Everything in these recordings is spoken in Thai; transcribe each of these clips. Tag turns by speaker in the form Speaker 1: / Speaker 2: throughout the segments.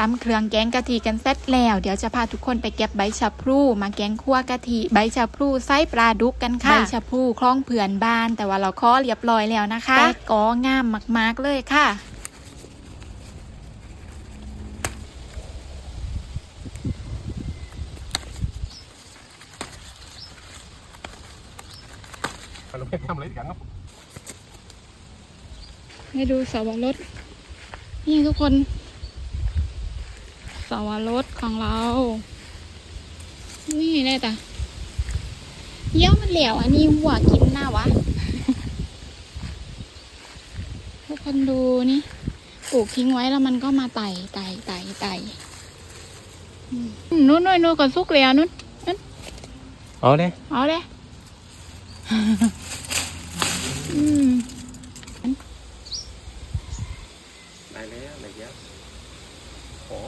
Speaker 1: ตำเครื่องแกงกะทิกันเสร็จแล้ว เดี๋ยวจะพาทุกคนไปเก็บใบชะพลูมาแกงคั่วกะทิใบชะพลูไส้ปลาดุกกันค่ะใบชะพลูคล้องเผื่อนบาน แต่ว่าเราเคอเรียบร้อยแล้วนะคะแต่ก็งามมากๆเลยค่ะ
Speaker 2: เราไม่ทำอะไรกันเนาะ
Speaker 1: ให้ดูสาวรสนี่ทุกคน สาวรสของเรา นี่ได้แต่เยี่ยวมันเหลวอันนี้หัวกินหน้าวะ ทุกคนดูนี่ปลูกทิ้งไว้แล้วมันก็มาไต่ไต่ไต่ไต่อืมนู้นนู้นนู้นก่อนสุกแล้วนู้น
Speaker 2: เอาเลย
Speaker 1: เอาเลยอืม
Speaker 2: ได้แล้วอะไรเงี้ยโอ้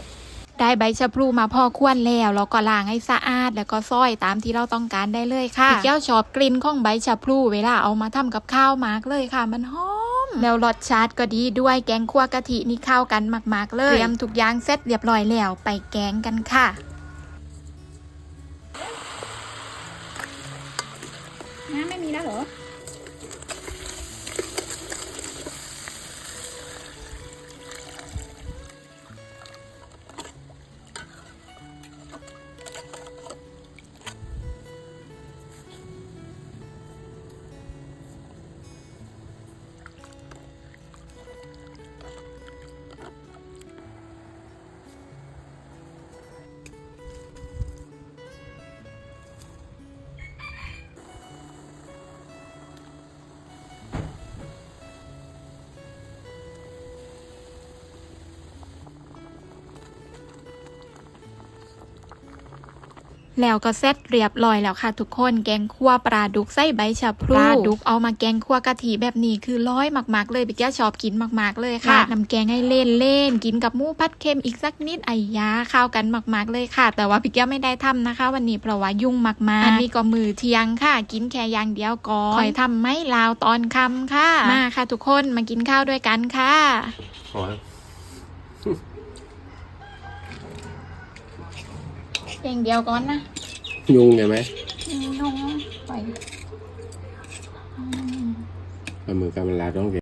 Speaker 1: ได้ใบชะพลูมาพอควรแล้วแล้วก็ล้างให้สะอาด แล้วก็ซอยตามที่เราต้องการได้เลยค่ะพี่แก้วชอบกลิ่นของใบชะพลูเวลาเอามาทำกับข้าวมากเลยค่ะ มันหอมแล้วรสชาติก็ดีด้วยแกงคั่วกะทินี่เข้ากันมาก ๆ เลยเตรียมทุกอย่างเสร็จเรียบร้อยแล้วไปแกงกันค่ะน้ำไม่มีแล้วเหรอ แล้วก็เสร็จเรียบร้อยแล้วค่ะทุกคนแกงคั่วปลาดุกไส้ใบชะพลูปลาดุกเอามาแกงคั่วกะทิแบบนี้คือร้อยมากๆเลยพี่แก้วชอบกินมากๆเลยค่ะน้ำแกงให้เล่นเล่นๆกินกับหมูพัดเค็มอีกสักนิดไอ้ยาเข้ากันมากๆเลยค่ะ แต่ว่าพี่แก้วไม่ได้ทำนะคะ วันนี้เพราะว่ายุ่งมากๆอันนี้ก็มือเที่ยงค่ะ กินแค่อย่างเดียวก่อนคอยทำไม่ลาวตอนค่ำค่ะมาค่ะทุกคนมากินข้าวด้วยกันค่ะ
Speaker 2: อย่า
Speaker 1: งเดียวก่อนนะ
Speaker 2: ยุงไงไหม
Speaker 1: ยุงไป
Speaker 2: เอามือกำลังลาต้องเก